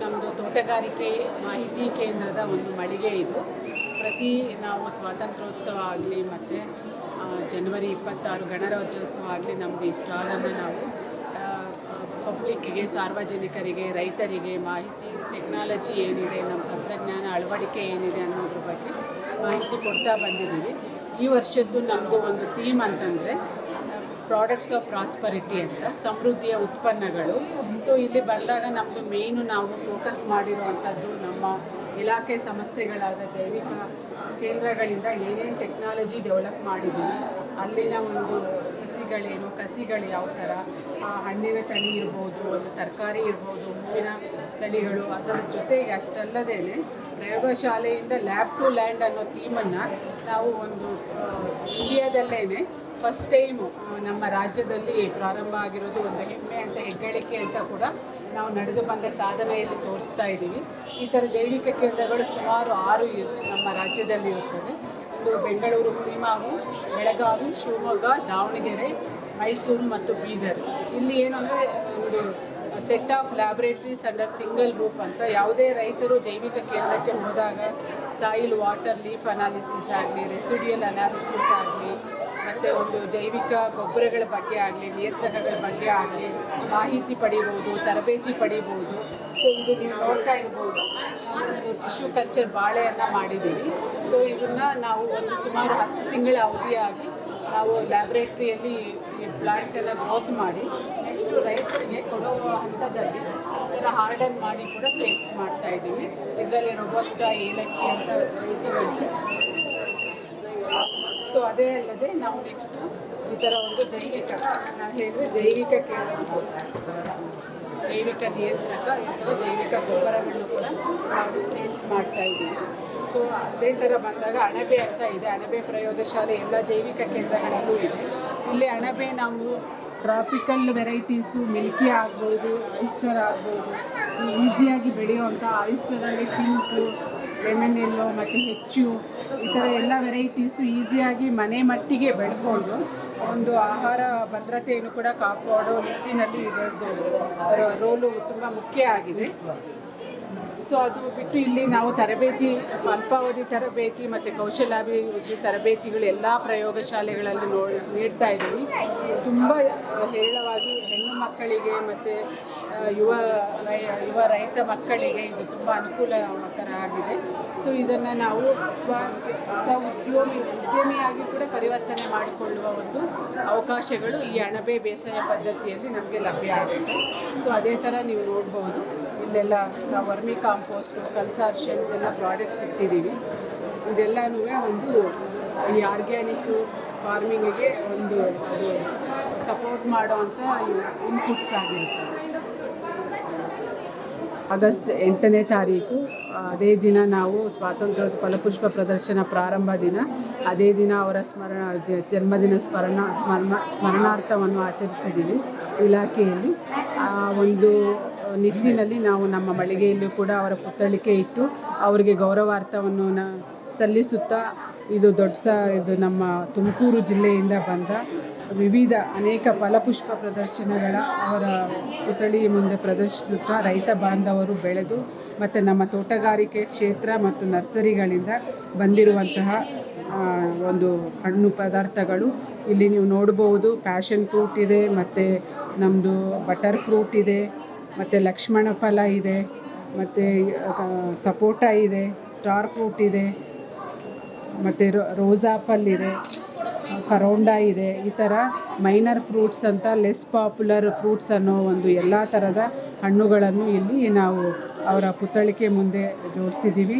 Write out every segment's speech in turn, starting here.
ನಮ್ಮದು ತೋಟಗಾರಿಕೆ ಮಾಹಿತಿ ಕೇಂದ್ರದ ಒಂದು ಮಳಿಗೆ ಇದು. ಪ್ರತಿ ನಾವು ಸ್ವಾತಂತ್ರ್ಯೋತ್ಸವ ಆಗಲಿ ಮತ್ತು ಜನವರಿ ಇಪ್ಪತ್ತಾರು ಗಣರಾಜ್ಯೋತ್ಸವ ಆಗಲಿ ನಮ್ಮದು ಈ ಸ್ಟಾಲನ್ನು ನಾವು ಪಬ್ಲಿಕ್ಕಿಗೆ ಸಾರ್ವಜನಿಕರಿಗೆ, ರೈತರಿಗೆ ಮಾಹಿತಿ, ಟೆಕ್ನಾಲಜಿ ಏನಿದೆ, ನಮ್ಮ ತಂತ್ರಜ್ಞಾನ ಅಳವಡಿಕೆ ಏನಿದೆ ಅನ್ನೋದ್ರ ಬಗ್ಗೆ ಮಾಹಿತಿ ಕೊಡ್ತಾ ಬಂದಿದ್ದೀವಿ. ಈ ವರ್ಷದ್ದು ನಮ್ಮದು ಒಂದು ಥೀಮ್ ಅಂತಂದರೆ ಪ್ರಾಡಕ್ಟ್ಸ್ ಆಫ್ ಪ್ರಾಸ್ಪರಿಟಿ ಅಂತ, ಸಮೃದ್ಧಿಯ ಉತ್ಪನ್ನಗಳು. ಸೊ ಇಲ್ಲಿ ಬಂದಾಗ ನಮ್ಮದು ಮೇಯ್ನು ನಾವು ಫೋಕಸ್ ಮಾಡಿರುವಂಥದ್ದು ನಮ್ಮ ಇಲಾಖೆ ಸಂಸ್ಥೆಗಳಾದ ಜೈವಿಕ ಕೇಂದ್ರಗಳಿಂದ ಏನೇನು ಟೆಕ್ನಾಲಜಿ ಡೆವಲಪ್ ಮಾಡಿದ್ದೀವಿ. ಅಲ್ಲಿನ ಒಂದು ಸಸಿಗಳೇನು, ಕಸಿಗಳು ಯಾವ ಥರ ಆ ಹಣ್ಣಿನ ತಳಿ ಇರ್ಬೋದು, ಒಂದು ತರಕಾರಿ ಇರ್ಬೋದು, ಹೂವಿನ ತಳಿಗಳು, ಅದರ ಜೊತೆಗೆ ಅಷ್ಟಲ್ಲದೇ ಪ್ರಯೋಗಶಾಲೆಯಿಂದ ಲ್ಯಾಬ್ ಟು ಲ್ಯಾಂಡ್ ಅನ್ನೋ ಥೀಮನ್ನು ನಾವು ಒಂದು ಇಂಡಿಯಾದಲ್ಲೇ ಫಸ್ಟ್ ಟೈಮು ನಮ್ಮ ರಾಜ್ಯದಲ್ಲಿ ಪ್ರಾರಂಭ ಆಗಿರೋದು ಒಂದು ಹೆಮ್ಮೆ ಅಂತ ಹೆಗ್ಗಳಿಕೆ ಅಂತ ಕೂಡ ನಾವು ನಡೆದು ಬಂದ ಸಾಧನೆಯಲ್ಲಿ ತೋರಿಸ್ತಾ ಇದ್ದೀವಿ. ಈ ಥರ ಜೈವಿಕ ಕೇಂದ್ರಗಳು ಸುಮಾರು ಆರು ನಮ್ಮ ರಾಜ್ಯದಲ್ಲಿ ಇರುತ್ತದೆ ಇದು ಬೆಂಗಳೂರು ಹುಳಿಮಾವು, ಬೆಳಗಾವಿ, ಶಿವಮೊಗ್ಗ, ದಾವಣಗೆರೆ, ಮೈಸೂರು ಮತ್ತು ಬೀದರ್. ಇಲ್ಲಿ ಏನು ಅಂದರೆ ಒಂದು set of laboratories under single roof ಅಂತ ಯಾವುದೇ ರೈತರು ಜೈವಿಕ ಕೇಂದ್ರಕ್ಕೆ ಹೋದಾಗ ಸಾಯಿಲ್ ವಾಟರ್ ಲೀಫ್ ಅನಾಲಿಸಿಸ್ ಆಗಲಿ ರೆಸಿಡಿಯಲ್ ಅನಾಲಿಸಿಸ್ ಆಗಲಿ, ಮತ್ತು ಒಂದು ಜೈವಿಕ ಗೊಬ್ಬರಗಳ ಬಗ್ಗೆ ಆಗಲಿ ನಿಯಂತ್ರಣಗಳ ಬಗ್ಗೆ ಆಗಲಿ ಮಾಹಿತಿ ಪಡಿಬೋದು, ತರಬೇತಿ ಪಡಿಬೋದು. ಸೊ ಇದು ನೀವು ನೋಡ್ತಾ ಇರ್ಬೋದು. ಒಂದು ಟಿಶ್ಯೂ ಕಲ್ಚರ್ ಬಾಳೆಯನ್ನು ಮಾಡಿದ್ದೀವಿ. ಸೊ ಇದನ್ನು ನಾವು ಒಂದು ಸುಮಾರು ಹತ್ತು ತಿಂಗಳ ಅವಧಿಯಾಗಿ ನಾವು ಲ್ಯಾಬ್ರೇಟ್ರಿಯಲ್ಲಿ ಈ ಪ್ಲಾಂಟನ್ನು ಗ್ರೋತ್ ಮಾಡಿ ನೆಕ್ಸ್ಟು ರೈತರಿಗೆ ಕೊಡೋ ಹಂತದಲ್ಲಿ ಇದರ ಹಾರ್ಡನ್ ಮಾಡಿ ಕೂಡ ಸೇಲ್ಸ್ ಮಾಡ್ತಾ ಇದ್ದೀವಿ. ಇದರಲ್ಲಿ ರೊಬೋಸ್ಟ ಏಲಕ್ಕಿ ಅಂತ ರೈತಗಳಿಗೆ ಸೊ ಅದೇ ಅಲ್ಲದೆ ನಾವು ನೆಕ್ಸ್ಟು ಈ ಥರ ಒಂದು ಜೈವಿಕ, ನಾನು ಹೇಳಿದ್ರೆ ಜೈವಿಕ ಕೇಂದ್ರ. ಜೈವಿಕ ನಿಯಂತ್ರಕ ಅಥವಾ ಜೈವಿಕ ಗೊಬ್ಬರಗಳನ್ನು ಕೂಡ ನಾವು ಸೇಲ್ಸ್ ಮಾಡ್ತಾ ಇದ್ದೀವಿ. ಸೊ ಅದೇ ಥರ ಬಂದಾಗ ಅಣಬೆ ಅಂತ ಇದೆ. ಅಣಬೆ ಪ್ರಯೋಗಶಾಲೆ ಎಲ್ಲ ಜೈವಿಕ ಕೇಂದ್ರಗಳಲ್ಲೂ ಇದೆ. ಇಲ್ಲಿ ಅಣಬೆ ನಾವು ಟ್ರಾಪಿಕಲ್ ವೆರೈಟೀಸು ಮಿಲ್ಕಿ ಆಗ್ಬೋದು ಆಯಿಸ್ಟರ್ ಆಗ್ಬೋದು ಈಸಿಯಾಗಿ ಬೆಳೆಯುವಂಥ ಆಯಿಸ್ಟರಲ್ಲಿ ಪಿಂಕು ಲೆಮನ್ ಎಲ್ಲೋ ಮತ್ತು ಹೆಚ್ಚು ಈ ಥರ ಎಲ್ಲ ವೆರೈಟೀಸು ಈಸಿಯಾಗಿ ಮನೆ ಮಟ್ಟಿಗೆ ಬೆಳ್ಕೊಂಡು ಒಂದು ಆಹಾರ ಭದ್ರತೆಯನ್ನು ಕೂಡ ಕಾಪಾಡೋ ನಿಟ್ಟಿನಲ್ಲಿ ಇದರದ್ದು ರೋಲು ತುಂಬ ಮುಖ್ಯ ಆಗಿದೆ. ಸೊ ಅದು ಬಿಟ್ಟು ಇಲ್ಲಿ ನಾವು ತರಬೇತಿ, ಅಲ್ಪಾವಧಿ ತರಬೇತಿ ಮತ್ತು ಕೌಶಲಾಭಿವೃದ್ಧಿ ತರಬೇತಿಗಳು ಎಲ್ಲ ಪ್ರಯೋಗಶಾಲೆಗಳಲ್ಲಿ ನೋ, ನೀಡ್ತಾ ಇದ್ದೀವಿ. ತುಂಬ ಹೇರಳವಾಗಿ ಹೆಣ್ಣು ಮಕ್ಕಳಿಗೆ ಮತ್ತು ಯುವ ಯುವ ರೈತ ಮಕ್ಕಳಿಗೆ ಇದು ತುಂಬ ಅನುಕೂಲಕರ ಆಗಿದೆ. ಸೊ ಇದನ್ನು ನಾವು ಸ್ವ ಸ್ವ ಉದ್ಯೋಗಿ ಉದ್ಯಮಿಯಾಗಿ ಕೂಡ ಪರಿವರ್ತನೆ ಮಾಡಿಕೊಳ್ಳುವ ಒಂದು ಅವಕಾಶಗಳು ಈ ಅಣಬೆ ಬೇಸಾಯ ಪದ್ಧತಿಯಲ್ಲಿ ನಮಗೆ ಲಭ್ಯ ಆಗುತ್ತೆ. ಸೊ ಅದೇ ಥರ ನೀವು ನೋಡ್ಬೋದು. ಇಲ್ಲೆಲ್ಲ ನಾವು ವರ್ಮಿ ಕಾಂಪೋಸ್ಟು ಕನ್ಸಾರ್ಷನ್ಸ್ ಎಲ್ಲ ಪ್ರಾಡಕ್ಟ್ಸ್ ಇಟ್ಟಿದ್ದೀವಿ. ಇದೆಲ್ಲನೂ ಒಂದು ಈ ಆರ್ಗ್ಯಾನಿಕ್ ಫಾರ್ಮಿಂಗಿಗೆ ಒಂದು ಸಪೋರ್ಟ್ ಮಾಡುವಂಥ ಇನ್ಪುಟ್ಸ್ ಆಗಿರುತ್ತೆ. ಆಗಸ್ಟ್ ಎಂಟನೇ ತಾರೀಕು, ಅದೇ ದಿನ ನಾವು ಸ್ವಾತಂತ್ರ್ಯ ಫಲಪುಷ್ಪ ಪ್ರದರ್ಶನ ಪ್ರಾರಂಭ ದಿನ, ಅದೇ ದಿನ ಅವರ ಸ್ಮರಣ, ಜನ್ಮದಿನ ಸ್ಮರಣ ಸ್ಮರಣ, ಸ್ಮರಣಾರ್ಥವನ್ನು ಆಚರಿಸಿದ್ದೀವಿ ಇಲಾಖೆಯಲ್ಲಿ. ಒಂದು ನಿಟ್ಟಿನಲ್ಲಿ ನಾವು ನಮ್ಮ ಮಳಿಗೆಯಲ್ಲೂ ಕೂಡ ಅವರ ಪುತ್ಥಳಿಕೆ ಇಟ್ಟು ಅವರಿಗೆ ಗೌರವಾರ್ಥವನ್ನು ನ ಸಲ್ಲಿಸುತ್ತಾ ಇದು ದೊಡ್ಡ ಇದು ನಮ್ಮ ತುಮಕೂರು ಜಿಲ್ಲೆಯಿಂದ ಬಂದ ವಿವಿಧ ಅನೇಕ ಫಲಪುಷ್ಪ ಪ್ರದರ್ಶನಗಳ ಅವರ ಪುತ್ಥಳಿ ಮುಂದೆ ಪ್ರದರ್ಶಿಸುತ್ತಾ ರೈತ ಬಾಂಧವರು ಬೆಳೆದು ಮತ್ತು ನಮ್ಮ ತೋಟಗಾರಿಕೆ ಕ್ಷೇತ್ರ ಮತ್ತು ನರ್ಸರಿಗಳಿಂದ ಬಂದಿರುವಂತಹ ಒಂದು ಹಣ್ಣು ಪದಾರ್ಥಗಳು ಇಲ್ಲಿ ನೀವು ನೋಡ್ಬೋದು. ಪ್ಯಾಷನ್ ಫ್ರೂಟ್ ಇದೆ, ಮತ್ತು ನಮ್ಮದು ಬಟರ್ ಫ್ರೂಟ್ ಇದೆ. ಮತ್ತು ಲಕ್ಷ್ಮಣ ಫಲ ಇದೆ, ಮತ್ತು ಸಪೋಟ ಇದೆ, ಸ್ಟಾರ್ ಫ್ರೂಟ್ ಇದೆ, ಮತ್ತು ರೋಸ್ ಆಪಲ್ ಇದೆ, ಕರೋಂಡ ಇದೆ, ಈ ಥರ ಮೈನರ್ ಫ್ರೂಟ್ಸ್ ಅಂತ ಲೆಸ್ ಪಾಪ್ಯುಲರ್ ಫ್ರೂಟ್ಸ್ ಅನ್ನೋ ಒಂದು ಎಲ್ಲ ಥರದ ಹಣ್ಣುಗಳನ್ನು ಇಲ್ಲಿ ನಾವು ಅವರ ಪುತ್ಥಳಿಕೆ ಮುಂದೆ ಜೋಡಿಸಿದ್ದೀವಿ.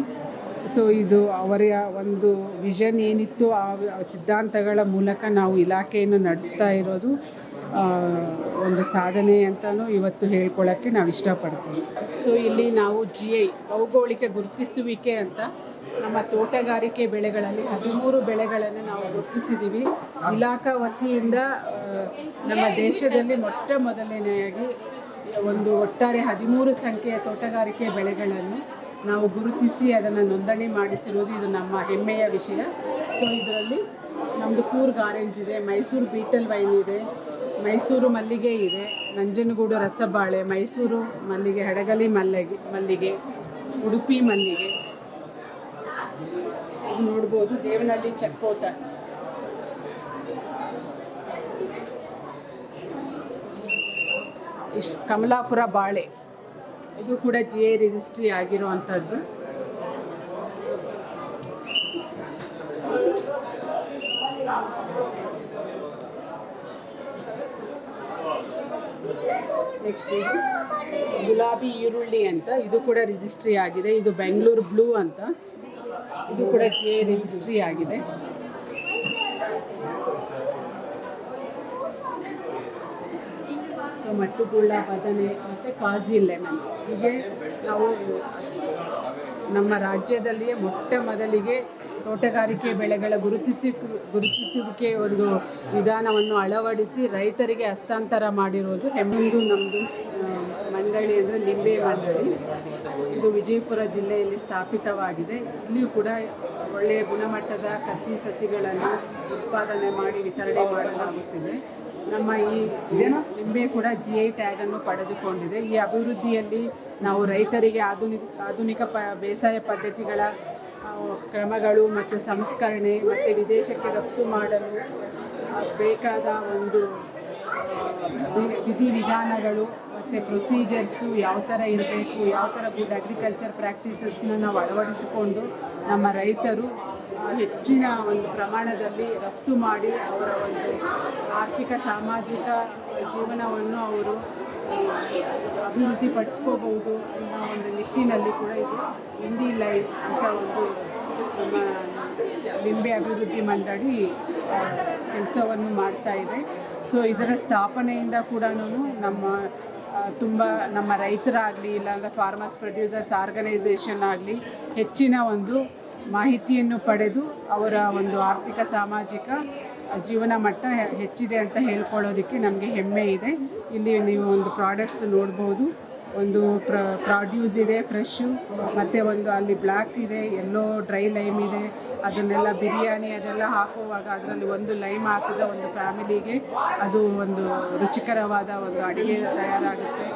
ಸೊ ಇದು ಅವರ ಒಂದು ವಿಷನ್ ಏನಿತ್ತು, ಆ ಸಿದ್ಧಾಂತಗಳ ಮೂಲಕ ನಾವು ಇಲಾಖೆಯನ್ನು ನಡೆಸ್ತಾ ಇರೋದು. ಒಂದು ಸಾಧನೆ ಅಂತಲೂ ಇವತ್ತು ಹೇಳ್ಕೊಳ್ಳೋಕ್ಕೆ ನಾವು ಇಷ್ಟಪಡ್ತೀವಿ. ಸೊ ಇಲ್ಲಿ ನಾವು ಜಿ ಐ ಭೌಗೋಳಿಕ ಗುರುತಿಸುವಿಕೆ ಅಂತ ನಮ್ಮ ತೋಟಗಾರಿಕೆ ಬೆಳೆಗಳಲ್ಲಿ ಹದಿಮೂರು ಬೆಳೆಗಳನ್ನು ನಾವು ಗುರುತಿಸಿದ್ದೀವಿ ಇಲಾಖಾ ವತಿಯಿಂದ ನಮ್ಮ ದೇಶದಲ್ಲಿ ಮೊಟ್ಟ ಮೊದಲನೆಯಾಗಿ ಒಂದು ಒಟ್ಟಾರೆ ಹದಿಮೂರು ಸಂಖ್ಯೆಯ ತೋಟಗಾರಿಕೆ ಬೆಳೆಗಳನ್ನು ನಾವು ಗುರುತಿಸಿ ಅದನ್ನು ನೋಂದಣಿ ಮಾಡಿಸಿರೋದು ಇದು ನಮ್ಮ ಹೆಮ್ಮೆಯ ವಿಷಯ. ಸೊ ಇದರಲ್ಲಿ ನಮ್ಮದು ಕೂರ್ಗ್ ಆರೆಂಜ್ ಇದೆ, ಮೈಸೂರು ಬೀಟಲ್ ವೈನ್ ಇದೆ ಮೈಸೂರು ಮಲ್ಲಿಗೆ ಇದೆ. ನಂಜನಗೂಡು ರಸಬಾಳೆ, ಮೈಸೂರು ಮಲ್ಲಿಗೆ, ಹಡಗಲಿ ಮಲ್ಲಿಗೆ ಮಲ್ಲಿಗೆ, ಉಡುಪಿ ಮಲ್ಲಿಗೆ. ನೋಡ್ಬೋದು, ದೇವನಹಳ್ಳಿ ಚಕ್ಕೋತ ಇಷ್ಟು ಕಮಲಾಪುರ ಬಾಳೆ. ಇದು ಕೂಡ ಜಿ ಎ ರಿಜಿಸ್ಟ್ರಿ ಆಗಿರುವಂಥದ್ದು. ನೆಕ್ಸ್ಟ್ ಇದು ಗುಲಾಬಿ ಈರುಳ್ಳಿ ಅಂತ. ಇದು ಕೂಡ ರಿಜಿಸ್ಟ್ರಿ ಆಗಿದೆ. ಇದು ಬೆಂಗಳೂರು ಬ್ಲೂ ಅಂತ. ಇದು ಕೂಡ ಜೆ ರಿಜಿಸ್ಟ್ರಿ ಆಗಿದೆ. ಸೊ ಮಟ್ಟುಗುಳ್ಳ, ಬದನೆ ಮತ್ತು ಕಾಜಿ ಲೆಮನ್ ಹೀಗೆ ನಾವು ನಮ್ಮ ರಾಜ್ಯದಲ್ಲಿಯೇ ಮೊಟ್ಟ ಮೊದಲಿಗೆ ತೋಟಗಾರಿಕೆ ಬೆಳೆಗಳ ಗುರುತಿಸಿ ಗುರುತಿಸುವಿಕೆ ಒಂದು ವಿಧಾನವನ್ನು ಅಳವಡಿಸಿ ರೈತರಿಗೆ ಹಸ್ತಾಂತರ ಮಾಡಿರುವುದು ಹೆಮ್ಮೊಂದು ನಮ್ಮದು ಮಂಡಳಿ ಅಂದರೆ ಲಿಂಬೆ ಮಂಡಳಿ. ಇದು ವಿಜಯಪುರ ಜಿಲ್ಲೆಯಲ್ಲಿ ಸ್ಥಾಪಿತವಾಗಿದೆ. ಇಲ್ಲಿಯೂ ಕೂಡ ಒಳ್ಳೆಯ ಗುಣಮಟ್ಟದ ಕಸಿ ಸಸಿಗಳನ್ನು ಉತ್ಪಾದನೆ ಮಾಡಿ ವಿತರಣೆ ಮಾಡಲಾಗುತ್ತಿದೆ. ನಮ್ಮ ಈ ನಿಂಬೆ ಕೂಡ ಜಿ ಐ ಟ್ಯಾಗನ್ನು ಪಡೆದುಕೊಂಡಿದೆ. ಈ ಅಭಿವೃದ್ಧಿಯಲ್ಲಿ ನಾವು ರೈತರಿಗೆ ಆಧುನಿಕ ಆಧುನಿಕ ಪ, ಬೇಸಾಯ ಪದ್ಧತಿಗಳ ಕ್ರಮಗಳು ಮತ್ತು ಸಂಸ್ಕರಣೆ ಮತ್ತು ವಿದೇಶಕ್ಕೆ ರಫ್ತು ಮಾಡಲು ಬೇಕಾದ ಒಂದು ವಿಧಿವಿಧಾನಗಳು ಮತ್ತು ಪ್ರೊಸೀಜರ್ಸು ಯಾವ ಥರ ಇರಬೇಕು, ಯಾವ ಥರ ಗುಡ್ ಅಗ್ರಿಕಲ್ಚರ್ ಪ್ರಾಕ್ಟೀಸಸ್ನ ನಾವು ಅಳವಡಿಸಿಕೊಂಡು ನಮ್ಮ ರೈತರು ಹೆಚ್ಚಿನ ಒಂದು ಪ್ರಮಾಣದಲ್ಲಿ ರಫ್ತು ಮಾಡಿ ಅವರ ಒಂದು ಆರ್ಥಿಕ, ಸಾಮಾಜಿಕ ಜೀವನವನ್ನು ಅವರು ಅಭಿವೃದ್ಧಿ ಪಡಿಸ್ಕೋಬಹುದು ಅನ್ನೋ ಒಂದು ನಿಟ್ಟಿನಲ್ಲಿ ಕೂಡ ಇದು ಇಂಡಿ ಲೈಫ್ ಅಂತ ಒಂದು ನಮ್ಮ ಲಿಂಬೆ ಅಭಿವೃದ್ಧಿ ಮಂಡಳಿ ಕೆಲಸವನ್ನು ಮಾಡ್ತಾ ಇದೆ. ಸೊ ಇದರ ಸ್ಥಾಪನೆಯಿಂದ ಕೂಡ ನಮ್ಮ ತುಂಬ ನಮ್ಮ ರೈತರಾಗಲಿ ಇಲ್ಲಾಂದರೆ ಫಾರ್ಮರ್ಸ್ ಪ್ರೊಡ್ಯೂಸರ್ಸ್ ಆರ್ಗನೈಸೇಷನ್ ಆಗಲಿ ಹೆಚ್ಚಿನ ಒಂದು ಮಾಹಿತಿಯನ್ನು ಪಡೆದು ಅವರ ಒಂದು ಆರ್ಥಿಕ, ಸಾಮಾಜಿಕ ಜೀವನ ಮಟ್ಟ ಹೆಚ್ಚಿದೆ ಅಂತ ಹೇಳ್ಕೊಳ್ಳೋದಕ್ಕೆ ನಮಗೆ ಹೆಮ್ಮೆ ಇದೆ. ಇಲ್ಲಿ ನೀವು ಒಂದು ಪ್ರಾಡಕ್ಟ್ಸ್ ನೋಡ್ಬೋದು. ಒಂದು ಪ್ರ ಪ್ರಾಡ್ಯೂಸ್ ಇದೆ ಫ್ರೆಶ್ಶು ಮತ್ತು ಒಂದು ಅಲ್ಲಿ ಬ್ಲ್ಯಾಕ್ ಇದೆ ಎಲ್ಲೋ ಡ್ರೈ ಲೈಮ್ ಇದೆ. ಅದನ್ನೆಲ್ಲ ಬಿರಿಯಾನಿ ಅದೆಲ್ಲ ಹಾಕುವಾಗ ಅದರಲ್ಲಿ ಒಂದು ಲೈಮ್ ಹಾಕಿದ ಒಂದು ಫ್ಯಾಮಿಲಿಗೆ ಅದು ಒಂದು ರುಚಿಕರವಾದ ಒಂದು ಅಡುಗೆ ತಯಾರಾಗುತ್ತೆ.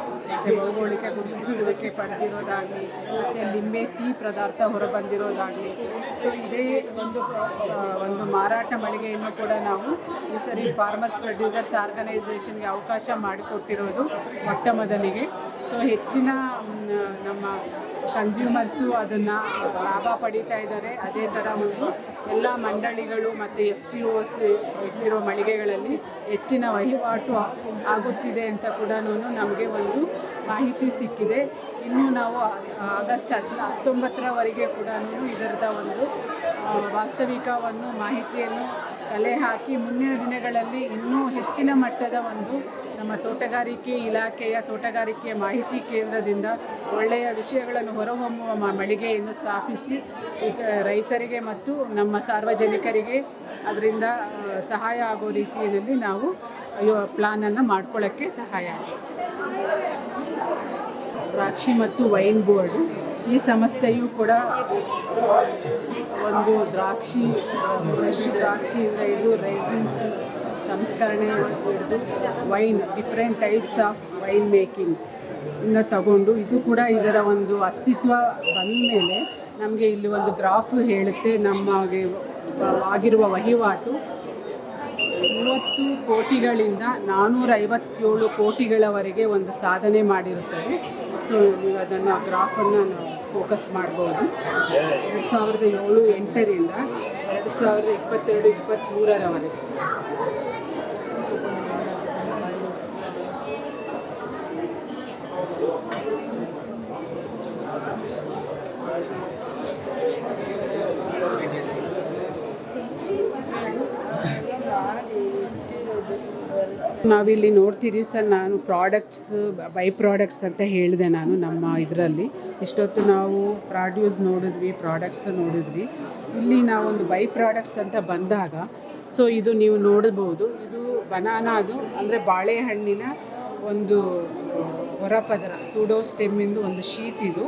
ಭೌಗೋಳಿಕ ಗುರುತಿಸುವಿಕೆ ಪಡೆದಿರೋದಾಗಲಿ, ಮತ್ತು ಲಿಂಬೆ ಟೀ ಪದಾರ್ಥ ಹೊರಬಂದಿರೋದಾಗಲಿ. ಸೊ ಇದೇ ಒಂದು ಒಂದು ಮಾರಾಟ ಮಳಿಗೆಯನ್ನು ಕೂಡ ನಾವು ಈ ಸರಿ ಫಾರ್ಮರ್ಸ್ ಪ್ರೊಡ್ಯೂಸರ್ಸ್ ಆರ್ಗನೈಸೇಷನ್ಗೆ ಅವಕಾಶ ಮಾಡಿಕೊಟ್ಟಿರೋದು ಮೊಟ್ಟ ಮೊದಲಿಗೆ. ಸೊ ಹೆಚ್ಚಿನ ನಮ್ಮ ಕನ್ಸ್ಯೂಮರ್ಸು ಅದನ್ನು ಲಾಭ ಪಡೀತಾ ಇದ್ದಾರೆ. ಅದೇ ಥರ ಒಂದು ಎಲ್ಲ ಮಂಡಳಿಗಳು ಮತ್ತು ಎಫ್ ಪಿ ಓಸ್ ಇರೋ ಮಳಿಗೆಗಳಲ್ಲಿ ಹೆಚ್ಚಿನ ವಹಿವಾಟು ಆಗುತ್ತಿದೆ ಅಂತ ಕೂಡ ನಮಗೆ ಒಂದು ಮಾಹಿತಿ ಸಿಕ್ಕಿದೆ. ಇನ್ನು ನಾವು ಆಗಸ್ಟ್ ಹತ್ತು ಹತ್ತೊಂಬತ್ತರವರೆಗೆ ಕೂಡ ಇದರದ ಒಂದು ವಾಸ್ತವಿಕವನ್ನು ಮಾಹಿತಿಯನ್ನು ಕಲೆ ಹಾಕಿ ಮುಂದಿನ ದಿನಗಳಲ್ಲಿ ಇನ್ನೂ ಹೆಚ್ಚಿನ ಮಟ್ಟದ ಒಂದು ನಮ್ಮ ತೋಟಗಾರಿಕೆ ಇಲಾಖೆಯ ತೋಟಗಾರಿಕೆ ಮಾಹಿತಿ ಕೇಂದ್ರದಿಂದ ಒಳ್ಳೆಯ ವಿಷಯಗಳನ್ನು ಹೊರಹೊಮ್ಮುವ ಮಳಿಗೆಯನ್ನು ಸ್ಥಾಪಿಸಿ ರೈತರಿಗೆ ಮತ್ತು ನಮ್ಮ ಸಾರ್ವಜನಿಕರಿಗೆ ಅದರಿಂದ ಸಹಾಯ ಆಗೋ ರೀತಿಯಲ್ಲಿ ನಾವು ಪ್ಲಾನನ್ನು ಮಾಡ್ಕೊಳ್ಳೋಕ್ಕೆ ಸಹಾಯ ಆಗಿದೆ. ದ್ರಾಕ್ಷಿ ಮತ್ತು ವೈನ್ ಬೋರ್ಡ್, ಈ ಸಂಸ್ಥೆಯು ಕೂಡ ಒಂದು ದ್ರಾಕ್ಷಿ ಫ್ರೆಶ್ ದ್ರಾಕ್ಷಿಯಿಂದ ಇದು ರೈಸಿನ್ಸ್ ಸಂಸ್ಕರಣೆ ಮಾಡಿಕೊಂಡು wine different types of wine making ಇನ್ನ ತಗೊಂಡು ಇದು ಕೂಡ ಇದರ ಒಂದು ಅಸ್ತಿತ್ವ ಬಂದ ಮೇಲೆ ನಮಗೆ ಇಲ್ಲಿ ಒಂದು ಗ್ರಾಫ್ ಹೇಳುತ್ತೆ ನಮಗೆ ಆಗಿರುವ ವಹಿವಾಟು. ಮೂವತ್ತು ಕೋಟಿಗಳಿಂದ ನಾನ್ನೂರ ಐವತ್ತೇಳು ಕೋಟಿಗಳವರೆಗೆ ಒಂದು ಸಾಧನೆ ಮಾಡಿರುತ್ತದೆ. ಸೊ ನೀವು ಅದನ್ನು ಗ್ರಾಫನ್ನು ನಾವು ಫೋಕಸ್ ಮಾಡ್ಬೋದು. ಎರಡು ಸಾವಿರದ ಏಳು ಎಂಟರಿಂದ ಎರಡು ಸಾವಿರದ ಇಪ್ಪತ್ತೆರಡು ಇಪ್ಪತ್ತ್ಮೂರರವರೆಗೆ ನಾವಿಲ್ಲಿ ನೋಡ್ತಿದ್ದೀವಿ ಸರ್, ನಾನು ಪ್ರಾಡಕ್ಟ್ಸ್ ಬೈ ಪ್ರಾಡಕ್ಟ್ಸ್ ಅಂತ ಹೇಳಿದೆ ನಾನು ನಮ್ಮ ಇದರಲ್ಲಿ. ಇಷ್ಟೊತ್ತು ನಾವು ಪ್ರಾಡ್ಯೂಸ್ ನೋಡಿದ್ವಿ ಪ್ರಾಡಕ್ಟ್ಸ್ ನೋಡಿದ್ವಿ. ಇಲ್ಲಿ ನಾವೊಂದು ಬೈ ಪ್ರಾಡಕ್ಟ್ಸ್ ಅಂತ ಬಂದಾಗ ಸೊ ಇದು ನೀವು ನೋಡಬಹುದು ಇದು ಬನಾನಾದು ಅಂದರೆ ಬಾಳೆಹಣ್ಣಿನ ಒಂದು ಹೊರಪದರ ಸೂಡೋ ಸ್ಟೆಮ್ಮಿಂದು ಒಂದು ಶೀಟ್ ಇದು.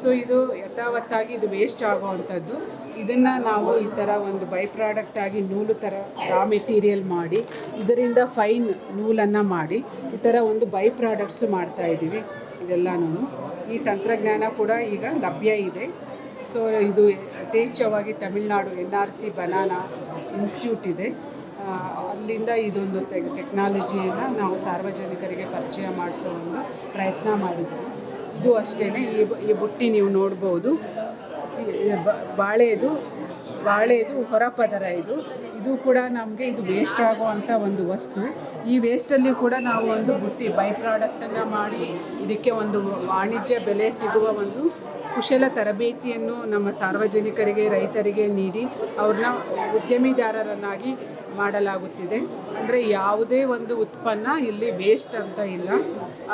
ಸೊ ಇದು ಯಥಾವತ್ತಾಗಿ ಇದು ವೇಸ್ಟ್ ಆಗೋವಂಥದ್ದು. ಇದನ್ನು ನಾವು ಈ ಥರ ಒಂದು ಬೈ ಪ್ರಾಡಕ್ಟ್ ಆಗಿ ನೂಲು ಥರ ರಾ ಮೆಟೀರಿಯಲ್ ಮಾಡಿ, ಇದರಿಂದ ಫೈನ್ ನೂಲನ್ನು ಮಾಡಿ, ಈ ಥರ ಒಂದು ಬೈ ಪ್ರಾಡಕ್ಟ್ಸು ಮಾಡ್ತಾ ಇದ್ದೀವಿ. ಇದೆಲ್ಲನೂ ಈ ತಂತ್ರಜ್ಞಾನ ಕೂಡ ಈಗ ಲಭ್ಯ ಇದೆ. ಸೊ ಇದು ಯಥೇಚ್ಛವಾಗಿ Tamil Nadu N R C banana institute ಇದೆ. ಅಲ್ಲಿಂದ ಇದೊಂದು ಟೆಕ್ ಟೆಕ್ನಾಲಜಿಯನ್ನು ನಾವು ಸಾರ್ವಜನಿಕರಿಗೆ ಪರಿಚಯ ಮಾಡಿಸೋ ಒಂದು ಪ್ರಯತ್ನ ಮಾಡಿದ್ದೀವಿ. ಇದು ಅಷ್ಟೇ ಈ ಈ ಬುಟ್ಟಿ ನೀವು ನೋಡ್ಬೋದು. ಬಾಳೆದು ಬಾಳೆದು ಬಾಳೆದು ಹೊರಪದರ ಇದು. ಇದು ಕೂಡ ನಮಗೆ ಇದು ವೇಸ್ಟ್ ಆಗುವಂಥ ಒಂದು ವಸ್ತು. ಈ ವೇಸ್ಟಲ್ಲಿ ಕೂಡ ನಾವು ಒಂದು ಬುಟ್ಟಿ ಬೈ ಪ್ರಾಡಕ್ಟನ್ನು ಮಾಡಿ ಇದಕ್ಕೆ ಒಂದು ವಾಣಿಜ್ಯ ಬೆಲೆ ಸಿಗುವ ಒಂದು ಕುಶಲ ತರಬೇತಿಯನ್ನು ನಮ್ಮ ಸಾರ್ವಜನಿಕರಿಗೆ, ರೈತರಿಗೆ ನೀಡಿ, ಅವ್ರನ್ನ ಉದ್ಯಮಿದಾರರನ್ನಾಗಿ ಮಾಡಲಾಗುತ್ತಿದೆ. ಅಂದರೆ ಯಾವುದೇ ಒಂದು ಉತ್ಪನ್ನ ಇಲ್ಲಿ ವೇಸ್ಟ್ ಅಂತ ಇಲ್ಲ.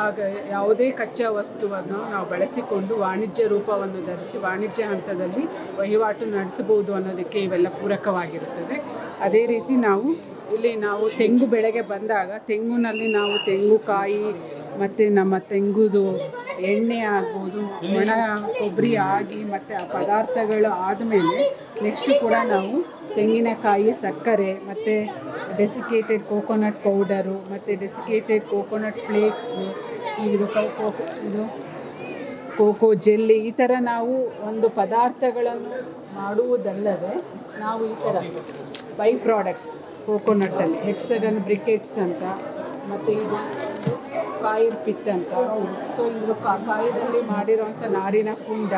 ಆಗ ಯಾವುದೇ ಕಚ್ಚಾ ವಸ್ತುವನ್ನು ನಾವು ಬಳಸಿಕೊಂಡು ವಾಣಿಜ್ಯ ರೂಪವನ್ನು ಧರಿಸಿ ವಾಣಿಜ್ಯ ಹಂತದಲ್ಲಿ ವಹಿವಾಟು ನಡೆಸಬಹುದು ಅನ್ನೋದಕ್ಕೆ ಇವೆಲ್ಲ ಪೂರಕವಾಗಿರುತ್ತದೆ. ಅದೇ ರೀತಿ ನಾವು ಇಲ್ಲಿ ನಾವು ತೆಂಗು ಬೆಳೆಗೆ ಬಂದಾಗ ತೆಂಗುನಲ್ಲಿ ನಾವು ತೆಂಗುಕಾಯಿ ಮತ್ತು ನಮ್ಮ ತೆಂಗುದು ಎಣ್ಣೆ ಆಗ್ಬೋದು, ಒಣ ಕೊಬ್ಬರಿ ಆಗಿ ಮತ್ತು ಆ ಪದಾರ್ಥಗಳು ಆದಮೇಲೆ ನೆಕ್ಸ್ಟ್ ಕೂಡ ನಾವು ತೆಂಗಿನಕಾಯಿ, ಸಕ್ಕರೆ, ಮತ್ತು ಡೆಸಿಕೇಟೆಡ್ ಕೋಕೋನಟ್ ಪೌಡರು ಮತ್ತು ಡೆಸಿಕೇಟೆಡ್ ಕೋಕೋನಟ್ ಫ್ಲೇಕ್ಸ್ ಇದು ಕೋಕೋ ಇದು ಕೋಕೋ ಜೆಲ್ಲಿ, ಈ ಥರ ನಾವು ಒಂದು ಪದಾರ್ಥಗಳನ್ನು ಮಾಡುವುದಲ್ಲದೆ ನಾವು ಈ ಥರ ಬೈ ಪ್ರಾಡಕ್ಟ್ಸ್ ಕೋಕೋನಟ್ಟಲ್ಲಿ ಹೆಕ್ಸಗನ್ ಬ್ರಿಕೆಟ್ಸ್ ಅಂತ, ಮತ್ತು ಇದು ಕಾಯಿರ್ ಪಿತ್ ಅಂತ ಸೊ ಇದ್ರ ಕಾಯಿದಲ್ಲಿ ಮಾಡಿರೋಂಥ ನಾರಿನ ಕುಂಡ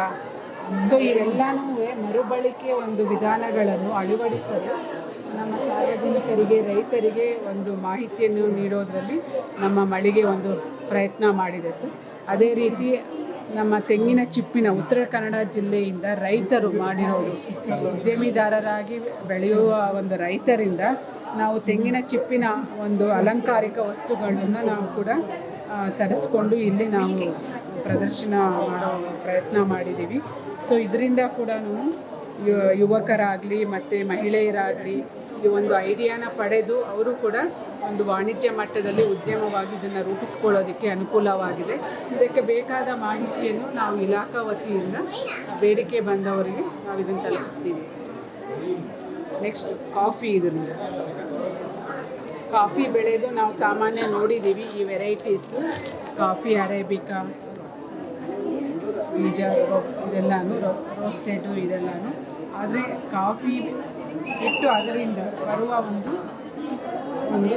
ಸೊ ಇವೆಲ್ಲನೂ ಮರುಬಳಕೆ ಒಂದು ವಿಧಾನಗಳನ್ನು ಅಳವಡಿಸಲು ನಮ್ಮ ಸಾರ್ವಜನಿಕರಿಗೆ, ರೈತರಿಗೆ ಒಂದು ಮಾಹಿತಿಯನ್ನು ನೀಡೋದರಲ್ಲಿ ನಮ್ಮ ಮಳಿಗೆ ಒಂದು ಪ್ರಯತ್ನ ಮಾಡಿದೆ ಸರ್. ಅದೇ ರೀತಿ ನಮ್ಮ ತೆಂಗಿನ ಚಿಪ್ಪಿನ ಉತ್ತರ ಕನ್ನಡ ಜಿಲ್ಲೆಯಿಂದ ರೈತರು ಮಾಡಿರೋದು, ಉದ್ಯಮಿದಾರರಾಗಿ ಬೆಳೆಯುವ ಒಂದು ರೈತರಿಂದ ನಾವು ತೆಂಗಿನ ಚಿಪ್ಪಿನ ಒಂದು ಅಲಂಕಾರಿಕ ವಸ್ತುಗಳನ್ನು ನಾವು ಕೂಡ ತರಿಸ್ಕೊಂಡು ಇಲ್ಲಿ ನಾವು ಪ್ರದರ್ಶನ ಮಾಡೋ ಪ್ರಯತ್ನ ಮಾಡಿದ್ದೀವಿ. ಸೊ ಇದರಿಂದ ಕೂಡ ಯುವಕರಾಗಲಿ ಮತ್ತು ಮಹಿಳೆಯರಾಗಲಿ ಈ ಒಂದು ಐಡಿಯಾನ ಪಡೆದು ಅವರು ಕೂಡ ಒಂದು ವಾಣಿಜ್ಯ ಮಟ್ಟದಲ್ಲಿ ಉದ್ಯಮವಾಗಿ ಇದನ್ನು ರೂಪಿಸ್ಕೊಳ್ಳೋದಕ್ಕೆ ಅನುಕೂಲವಾಗಿದೆ. ಇದಕ್ಕೆ ಬೇಕಾದ ಮಾಹಿತಿಯನ್ನು ನಾವು ಇಲಾಖಾ ವತಿಯಿಂದ ಬೇಡಿಕೆ ಬಂದವರಿಗೆ ನಾವು ಇದನ್ನು ತಲುಪಿಸ್ತೀವಿ ಸರ್. ನೆಕ್ಸ್ಟ್ ಕಾಫಿ ಇದರಿಂದ ಕಾಫಿ ಬೆಳೆದು ನಾವು ಸಾಮಾನ್ಯ ನೋಡಿದ್ದೀವಿ ಈ ವೆರೈಟೀಸ್ ಕಾಫಿ ಅರೇಬಿಕಾ ಬೀಜ ಇದೆಲ್ಲನೂ ರೋಸ್ಟೆಡು ಇದೆಲ್ಲನೂ. ಆದರೆ ಕಾಫಿ ಇಟ್ಟು ಅದರಿಂದ ಬರುವ ಒಂದು ಒಂದು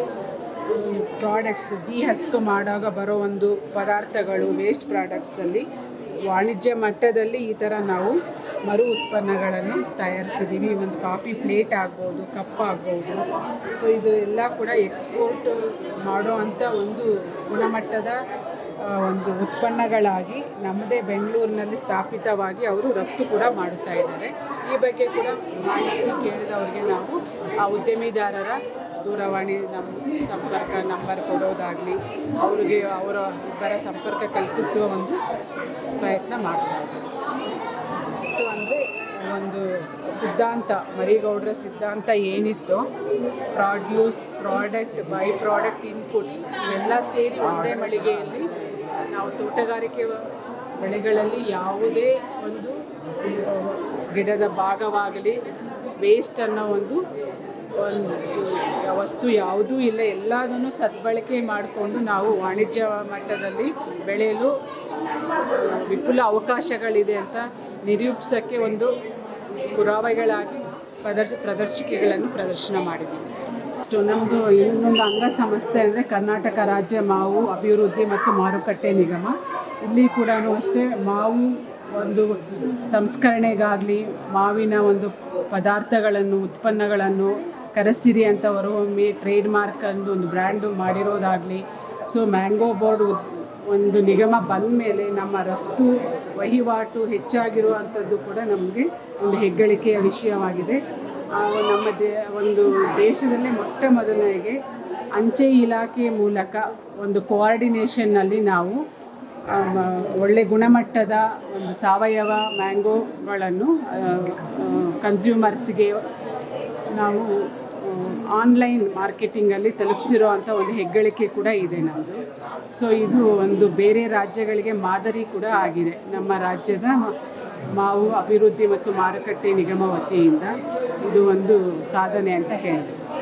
ಪ್ರಾಡಕ್ಟ್ಸ್ ಡಿ ಹಸ್ಕ್ ಮಾಡುವಾಗ ಬರೋ ಒಂದು ಪದಾರ್ಥಗಳು ವೇಸ್ಟ್ ಪ್ರಾಡಕ್ಟ್ಸಲ್ಲಿ ವಾಣಿಜ್ಯ ಮಟ್ಟದಲ್ಲಿ ಈ ಥರ ನಾವು ಮರು ಉತ್ಪನ್ನಗಳನ್ನು ತಯಾರಿಸಿದ್ದೀವಿ ಒಂದು ಕಾಫಿ ಪ್ಲೇಟ್ ಆಗ್ಬೋದು, ಕಪ್ ಆಗ್ಬೋದು. ಸೊ ಇದು ಎಲ್ಲ ಕೂಡ ಎಕ್ಸ್ಪೋರ್ಟ್ ಮಾಡೋ ಅಂಥ ಒಂದು ಗುಣಮಟ್ಟದ ಒಂದು ಉತ್ಪನ್ನಗಳಾಗಿ ನಮ್ಮದೇ ಬೆಂಗಳೂರಿನಲ್ಲಿ ಸ್ಥಾಪಿತವಾಗಿ ಅವರು ರಫ್ತು ಕೂಡ ಮಾಡುತ್ತಾ ಇದ್ದಾರೆ. ಈ ಬಗ್ಗೆ ಕೂಡ ಮಾಹಿತಿ ಕೇಳಿದವರಿಗೆ ನಾವು ಆ ಉದ್ಯಮಿದಾರರ ದೂರವಾಣಿ ನಮ್ಮ ಸಂಪರ್ಕ ನಂಬರ್ ಕೊಡೋದಾಗಲಿ, ಅವರಿಗೆ ಅವರ ಇಬ್ಬರ ಸಂಪರ್ಕ ಕಲ್ಪಿಸುವ ಒಂದು ಪ್ರಯತ್ನ ಮಾಡ್ತಾ ಇದ್ದೀವಿ ಸೊ ಅಂದರೆ ಒಂದು ಸಿದ್ಧಾಂತ, ಮರಿಗೌಡರ ಸಿದ್ಧಾಂತ ಏನಿತ್ತು produce product by product inputs ಇವೆಲ್ಲ ಸೇರಿ ಒಂದೇ ಮಳಿಗೆಯಲ್ಲಿ ನಾವು ತೋಟಗಾರಿಕೆ ಬೆಳೆಗಳಲ್ಲಿ ಯಾವುದೇ ಒಂದು ಗಿಡದ ಭಾಗವಾಗಲಿ ವೇಸ್ಟ್ ಅನ್ನೋ ಒಂದು ಒಂದು ವಸ್ತು ಯಾವುದೂ ಇಲ್ಲ. ಎಲ್ಲದನ್ನು ಸದ್ಬಳಕೆ ಮಾಡಿಕೊಂಡು ನಾವು ವಾಣಿಜ್ಯ ಮಟ್ಟದಲ್ಲಿ ಬೆಳೆಯಲು ವಿಪುಲ ಅವಕಾಶಗಳಿದೆ ಅಂತ ನಿರೂಪಿಸೋಕ್ಕೆ ಒಂದು ಪುರಾವೆಗಳಾಗಿ ಪ್ರದರ್ಶ, ಪ್ರದರ್ಶಿಕೆಗಳನ್ನು ಪ್ರದರ್ಶನ ಮಾಡಿದ್ದೀವಿ ಸರ್. ನಮ್ಮದು ಇನ್ನೊಂದು ಅಂಗಸಂಸ್ಥೆ ಅಂದರೆ ಕರ್ನಾಟಕ ರಾಜ್ಯ ಮಾವು ಅಭಿವೃದ್ಧಿ ಮತ್ತು ಮಾರುಕಟ್ಟೆ ನಿಗಮ. ಇಲ್ಲಿ ಕೂಡ ಅಷ್ಟೇ ಮಾವು ಒಂದು ಸಂಸ್ಕರಣೆಗಾಗಲಿ, ಮಾವಿನ ಒಂದು ಪದಾರ್ಥಗಳನ್ನು, ಉತ್ಪನ್ನಗಳನ್ನು ಕರಸಿರಿ ಅಂತ ಹೊರಹೊಮ್ಮಿ ಟ್ರೇಡ್ ಮಾರ್ಕ್ ಅಂದು ಒಂದು ಬ್ರ್ಯಾಂಡು ಮಾಡಿರೋದಾಗಲಿ ಸೊ ಮ್ಯಾಂಗೋ ಬೋರ್ಡ್ ಒಂದು ನಿಗಮ ಬಂದ ಮೇಲೆ ನಮ್ಮ ರಫ್ತು, ವಹಿವಾಟು ಹೆಚ್ಚಾಗಿರುವಂಥದ್ದು ಕೂಡ ನಮಗೆ ಒಂದು ಹೆಗ್ಗಳಿಕೆಯ ವಿಷಯವಾಗಿದೆ. ನಮ್ಮ ದೇ, ಒಂದು ದೇಶದಲ್ಲೇ ಮೊಟ್ಟ ಮೊದಲನೆಗೆ ಅಂಚೆ ಇಲಾಖೆ ಮೂಲಕ ಒಂದು ಕೋಆರ್ಡಿನೇಷನ್ನಲ್ಲಿ ನಾವು ಒಳ್ಳೆ ಗುಣಮಟ್ಟದ ಒಂದು ಸಾವಯವ ಮ್ಯಾಂಗೋಗಳನ್ನು ಕನ್ಸ್ಯೂಮರ್ಸ್ಗೆ ನಾವು ಆನ್ಲೈನ್ ಮಾರ್ಕೆಟಿಂಗಲ್ಲಿ ತಲುಪಿಸಿರೋ ಅಂಥ ಒಂದು ಹೆಗ್ಗಳಿಕೆ ಕೂಡ ಇದೆ ನಮ್ಮದು ಸೊ ಇದು ಒಂದು ಬೇರೆ ರಾಜ್ಯಗಳಿಗೆ ಮಾದರಿ ಕೂಡ ಆಗಿದೆ. ನಮ್ಮ ರಾಜ್ಯದ ಮಾವು ಅಭಿವೃದ್ಧಿ ಮತ್ತು ಮಾರುಕಟ್ಟೆ ನಿಗಮ ವತಿಯಿಂದ ಇದು ಒಂದು ಸಾಧನೆ ಅಂತ ಹೇಳಿದೆ